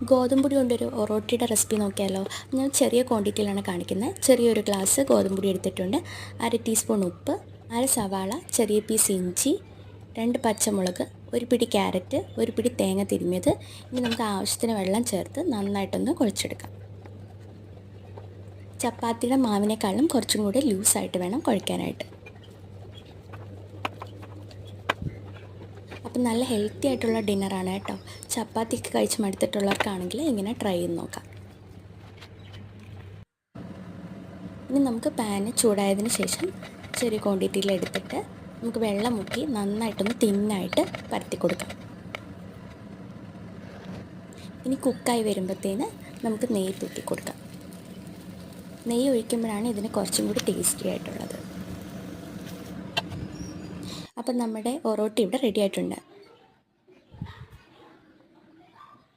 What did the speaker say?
ഗോതമ്പൊടി കൊണ്ടൊരു ഒറോട്ടിയുടെ റെസിപ്പി നോക്കിയാലോ? ഞാൻ ചെറിയ ക്വാണ്ടിറ്റിയിലാണ് കാണിക്കുന്നത്. ചെറിയൊരു ഗ്ലാസ് ഗോതമ്പുടി എടുത്തിട്ടുണ്ട്. അര ടീസ്പൂൺ ഉപ്പ് അര സവാള ചെറിയ പീസ് ഇഞ്ചി രണ്ട് പച്ചമുളക് ഒരു പിടി ക്യാരറ്റ് ഒരു പിടി തേങ്ങ തിരിഞ്ഞത് ഇനി നമുക്ക് ആവശ്യത്തിന് വെള്ളം ചേർത്ത് നന്നായിട്ടൊന്ന് കുഴച്ചെടുക്കാം. ചപ്പാത്തിയുടെ മാവിനേക്കാളും കുറച്ചും കൂടി ലൂസായിട്ട് വേണം കുഴയ്ക്കാനായിട്ട്. അപ്പം നല്ല ഹെൽത്തി ആയിട്ടുള്ള ഡിന്നറാണ് കേട്ടോ. ചപ്പാത്തിക്ക് കഴിച്ച് മടുത്തിട്ടുള്ളവർക്കാണെങ്കിൽ ഇങ്ങനെ ട്രൈ ചെയ്ത് നോക്കാം. ഇനി നമുക്ക് പാന് ചൂടായതിന് ശേഷം ചെറിയ ക്വാണ്ടിറ്റിയിൽ എടുത്തിട്ട് നമുക്ക് വെള്ളം മുക്കി നന്നായിട്ടൊന്ന് തിന്നായിട്ട് പരത്തി കൊടുക്കാം. ഇനി കുക്കായി വരുമ്പോഴത്തേന് നമുക്ക് നെയ്യ് തൂക്കി കൊടുക്കാം. നെയ്യ് ഒഴിക്കുമ്പോഴാണ് ഇതിന് കുറച്ചും കൂടി ടേസ്റ്റി ആയിട്ടുള്ളത്. അപ്പം നമ്മുടെ ഒറോട്ടി ഇവിടെ റെഡി ആയിട്ടുണ്ട്.